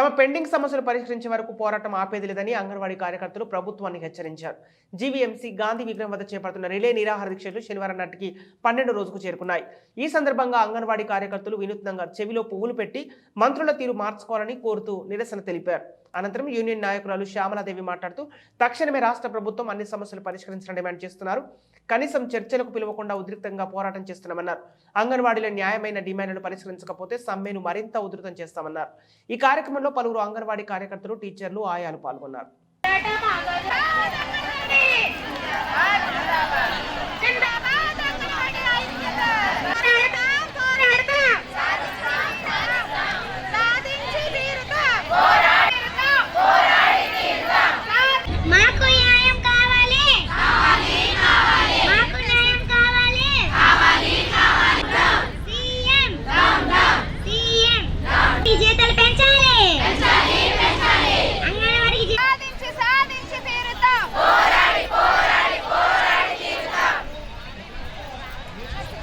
తమ పెండింగ్ సమస్యలు పరిష్కరించే వరకు పోరాటం ఆపేది లేదని అంగన్వాడీ కార్యకర్తలు ప్రభుత్వాన్ని హెచ్చరించారు. జీవీఎంసీ గాంధీ విగ్రహం వద్ద చేపడుతున్న రిలే నిరాహార దీక్షలు శనివారం నాటికి పన్నెండు రోజుకు చేరుకున్నాయి. ఈ సందర్భంగా అంగన్వాడీ కార్యకర్తలు వినూత్నంగా చెవిలో పువ్వులు పెట్టి మంత్రుల తీరు మార్చుకోవాలని కోరుతూ నిరసన తెలిపారు. అనంతరం యూనియన్ నాయకురాలు శ్యామలాదేవి మాట్లాడుతూ తక్షణమే రాష్ట్ర ప్రభుత్వం అన్ని సమస్యలు పరిష్కరించడం డిమాండ్ చేస్తున్నారు. కనీసం చర్చలకు పిలవకుండా ఉద్రిక్తంగా పోరాటం చేస్తున్నామన్నారు. అంగన్వాడీల న్యాయమైన డిమాండ్లను పరిష్కరించకపోతే సమ్మెను మరింత ఉధృతం చేస్తామన్నారు. ఈ కార్యక్రమంలో పలువురు అంగన్వాడీ కార్యకర్తలు టీచర్లు ఆయాలు పాల్గొన్నారు మాకు న్యాయం కావాలి మాకు న్యాయం కావాలి సీఎం సీఎం ఈ జీతాలు పెంచాలి అంగన్వాడికి జీ- సాధించి సాధించి తీరుతాం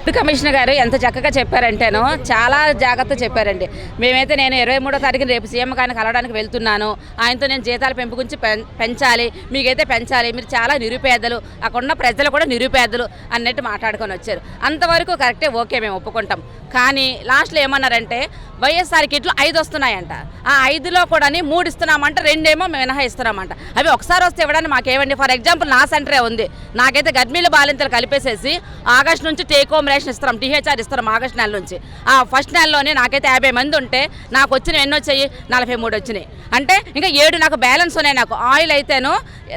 ఫుడ్ కమిషనర్ గారు ఎంత చక్కగా చెప్పారంటేనో చాలా జాగ్రత్త చెప్పారండి. మేమైతే నేను ఇరవై మూడో తారీఖున రేపు సీఎం గారిని కలవడానికి వెళ్తున్నాను. ఆయనతో నేను జీతాల పెంపు గురించి పెం- పెంచాలి. మీకైతే పెంచాలి. మీరు చాలా నిరుపేదలు. అక్కడ ఉన్న ప్రజలు కూడా నిరుపేదలు అన్నట్టు మాట్లాడుకొని వచ్చారు. అంతవరకు కరెక్టే ఓకే మేము ఒప్పుకుంటాం. కానీ లాస్ట్లో ఏమన్నారంటే వైఎస్ఆర్ కిట్లు ఐదు వస్తున్నాయంట. ఆ ఐదులో కూడా మూడు ఇస్తున్నామంట రెండేమో మినహాయిస్తున్నామంట. మినహా అవి ఒకసారి వస్తే ఇవ్వడానికి మాకేమండి? ఫర్ ఎగ్జాంపుల్ నా సెంటరే ఉంది. నాకైతే గర్మీలు బాలింతలు కలిపేసేసి ఆగస్ట్ నుంచి టేక్ హోమ్ రేషన్ ఇస్తున్నాం టీహెచ్ఆర్ ఇస్తున్నాం ఆగస్ట్ నెల నుంచి. ఆ ఫస్ట్ నెలలోనే నాకైతే యాభై మంది ఉంటే నాకు వచ్చిన ఎన్ని వచ్చాయి? నలభై మూడు వచ్చినాయి. అంటే ఇంకా ఏడు నాకు బ్యాలెన్స్ ఉన్నాయి నాకు. ఆయిల్ అయితేను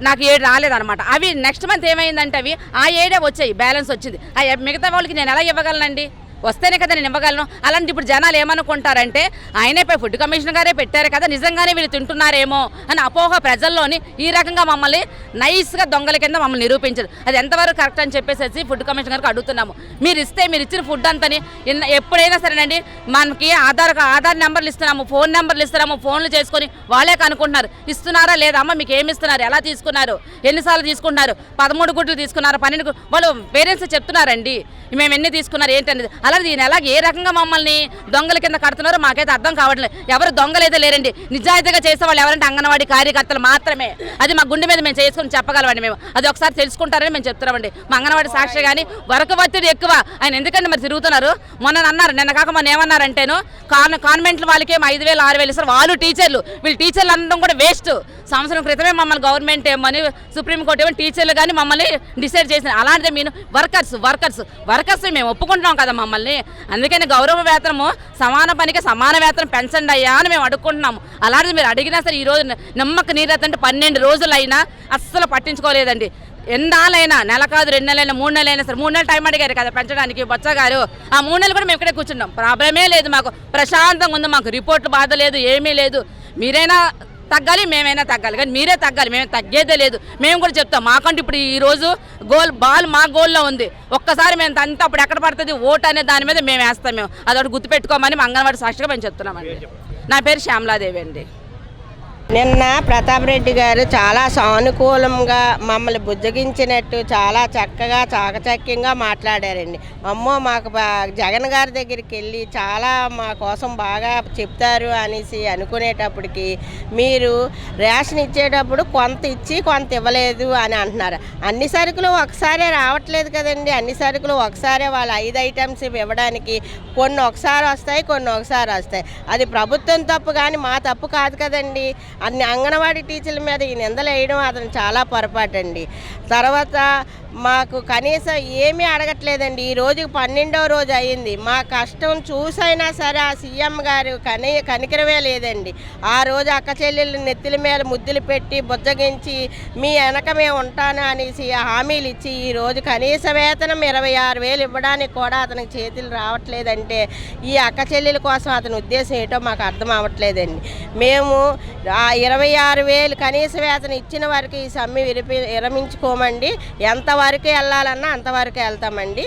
నాకు ఏడు రాలేదన్నమాట. అవి నెక్స్ట్ మంత్ ఏమైందంటే అవి ఆ ఏడే వచ్చాయి బ్యాలెన్స్ వచ్చింది. ఆ మిగతా వాళ్ళకి నేను ఎలా ఇవ్వగలనండి? వస్తేనే కదా నేను ఇవ్వగలను. అలాంటి ఇప్పుడు జనాలు ఏమనుకుంటారంటే ఆయనే ఫుడ్ కమిషనర్ గారే పెట్టారు కదా నిజంగానే వీళ్ళు తింటున్నారేమో అని అపోహ ప్రజల్లోని ఈ రకంగా మమ్మల్ని నైస్గా దొంగల కింద మమ్మల్ని నిరూపించారు. అది ఎంతవరకు కరెక్ట్ అని చెప్పేసి ఫుడ్ కమిషనర్ గారికి అడుగుతున్నాము. మీరు ఇస్తే మీరు ఇచ్చిన ఫుడ్ అంతని ఎప్పుడైనా సరేనండి మనకి ఆధార్ ఆధార్ నెంబర్లు ఇస్తున్నాము ఫోన్ నెంబర్లు ఇస్తున్నాము ఫోన్లు చేసుకొని వాళ్ళే కనుక్కుంటున్నారు. ఇస్తున్నారా లేదా? అమ్మ మీకు ఏమి ఇస్తున్నారు? ఎలా తీసుకున్నారు? ఎన్నిసార్లు తీసుకుంటున్నారు పదమూడు గుడ్లు తీసుకున్నారు? పన్నెండు వాళ్ళు పేరెంట్స్ చెప్తున్నారండి. మేము ఎన్ని తీసుకున్నారు? ఏంటనేది? అలాగే దీని ఎలా ఏ రకంగా మమ్మల్ని దొంగల కింద కడుతున్నారో మాకైతే అర్థం కావట్లేదు. ఎవరు దొంగలైతే లేరండి. నిజాయితీగా చేసే వాళ్ళు ఎవరంటే అంగన్వాడీ కార్యకర్తలు మాత్రమే. అది మా గుండె మీద మేము చేసుకుని చెప్పగలమండి మేము. అది ఒకసారి తెలుసుకుంటారని మేము చెప్తున్నామండి. మా అంగన్వాడీ సాక్షి కానీ వరకు ఒత్తిడి ఎక్కువ. ఆయన ఎందుకంటే మరి తిరుగుతున్నారు? మొన్న అన్నారు నిన్న కాక మొన్న ఏమన్నారంటేను కాన్ కాన్వెంట్ల వాళ్ళకేమో ఐదు వేలు ఆరు వేలు ఇస్తారు. వాళ్ళు టీచర్లు. వీళ్ళు టీచర్లు అనడం కూడా వేస్ట్. సంవత్సరం క్రితమే మమ్మల్ని గవర్నమెంట్ ఏమని సుప్రీంకోర్టు ఏమో టీచర్లు కానీ మమ్మల్ని డిసైడ్ చేసిన అలాంటిదే మీరు వర్కర్స్ వర్కర్స్ వర్కర్స్ మేము ఒప్పుకుంటున్నాం కదా మమ్మల్ని. అందుకని గౌరవ వేతనము సమాన పనికి సమాన వేతనం పెంచండి అయ్యా అని మేము అడుక్కుంటున్నాము. అలాంటిది మీరు అడిగినా సరే ఈరోజు నిమ్మక నీరెత్తంటే పన్నెండు రోజులైనా అస్సలు పట్టించుకోలేదండి. ఎన్నాళ్ళైనా నెల కాదు రెండు నెలలైనా మూడు నెలలైనా సరే మూడు నెలలు టైం అడిగారు కదా పెంచడానికి బొచ్చ గారు. ఆ మూడు నెలలు కూడా మేము ఇక్కడే కూర్చున్నాం. ప్రాబ్లమే లేదు మాకు. ప్రశాంతంగా ఉంది మాకు. రిపోర్ట్లు బాధ లేదు ఏమీ లేదు. మీరైనా తగ్గాలి మేమైనా తగ్గాలి. కానీ మీరే తగ్గాలి మేము తగ్గేదే లేదు. మేము కూడా చెప్తాం మాకంటే ఇప్పుడు ఈ రోజు గోల్ బాల్ మా గోల్లో ఉంది. ఒక్కసారి మేము అంతా అప్పుడు ఎక్కడ పడుతుంది ఓట్ అనే దాని మీద మేము వేస్తాం మేము. అదొకటి గుర్తుపెట్టుకోమని అంగన్వాడి సాక్షిగా మేము చెప్తున్నామండి. నా పేరు శ్యామలాదేవి అండి. నిన్న ప్రతాప్ రెడ్డి గారు చాలా సానుకూలంగా మమ్మల్ని బుజ్జగించినట్టు చాలా చక్కగా చాకచక్యంగా మాట్లాడారండి. అమ్మో మాకు జగన్ గారి దగ్గరికి వెళ్ళి చాలా మా కోసం బాగా చెప్తారు అనేసి అనుకునేటప్పటికి మీరు రేషన్ ఇచ్చేటప్పుడు కొంత ఇచ్చి కొంత ఇవ్వలేదు అని అంటున్నారు. అన్ని సరుకులు ఒకసారే రావట్లేదు కదండి. అన్ని సరుకులు ఒకసారే వాళ్ళు ఐదు ఐటమ్స్ ఇవ్వడానికి కొన్ని ఒకసారి వస్తాయి కొన్ని ఒకసారి వస్తాయి. అది ప్రభుత్వం తప్పు కానీ మా తప్పు కాదు కదండి. అన్ని అంగన్వాడీ టీచర్ల మీద ఈ నిందలు వేయడం అతను చాలా పొరపాటు అండి తర్వాత మాకు కనీసం ఏమీ అడగట్లేదండి. ఈ రోజుకి పన్నెండవ రోజు అయింది. మా కష్టం చూసైనా సరే ఆ సీఎం గారు కని కనికరమే లేదండి. ఆ రోజు అక్క చెల్లెళ్ళు నెత్తిల మీద ముద్దులు పెట్టి బుజ్జగించి మీ వెనక మేము ఉంటాను అనేసి హామీలు ఇచ్చి ఈ రోజు కనీస వేతనం ఇరవై ఆరు వేలు ఇవ్వడానికి కూడా అతనికి చేతులు రావట్లేదంటే ఈ అక్క చెల్లెల కోసం అతని ఉద్దేశం ఏంటో మాకు అర్థం అవ్వట్లేదండి. మేము ఆ ఇరవై ఆరు వేలు కనీస వేతనం ఇచ్చిన వరకు ఈ సమ్మె విరపి విరమించుకోమండి. ఎంతవరకు వెళ్ళాలన్నా అంతవరకు వెళ్తామండి.